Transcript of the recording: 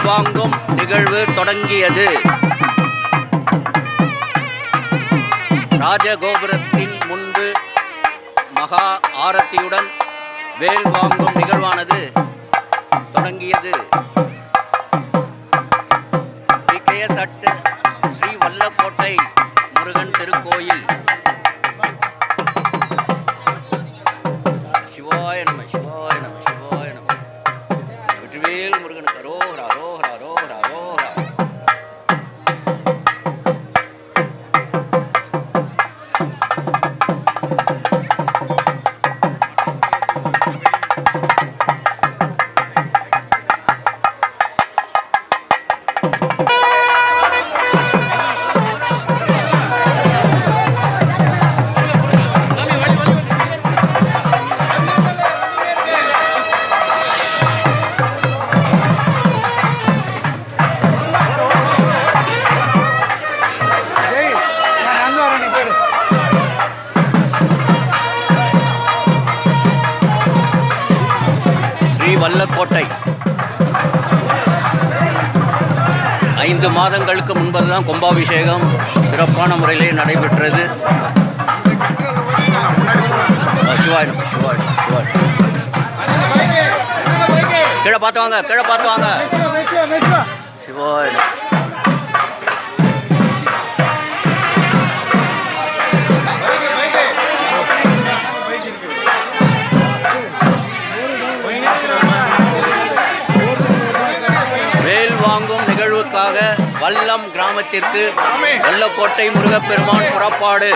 வாங்கும் நிகழ்வு தொடங்கியது. ராஜகோபுரத்தின் முன்பு மகா ஆரத்தியுடன் வேல் வாங்கும் நிகழ்வானது தொடங்கியது. பிகேஎஸ் அட்டு ஸ்ரீ வல்லக்கோட்டை முருகன் திருக்கோயில். வல்லக்கோட்டை. ஐந்து மாதங்களுக்கு முன்பதுதான் கும்பாபிஷேகம் சிறப்பான முறையிலே நடைபெற்றது. கீழே பார்த்து வாங்க கீழே பார்த்து வாங்க. மெச்சுவா வல்லம் கிராமத்திற்கு வல்லக்கோட்டை முருகப்பெருமான் புறப்பாடு.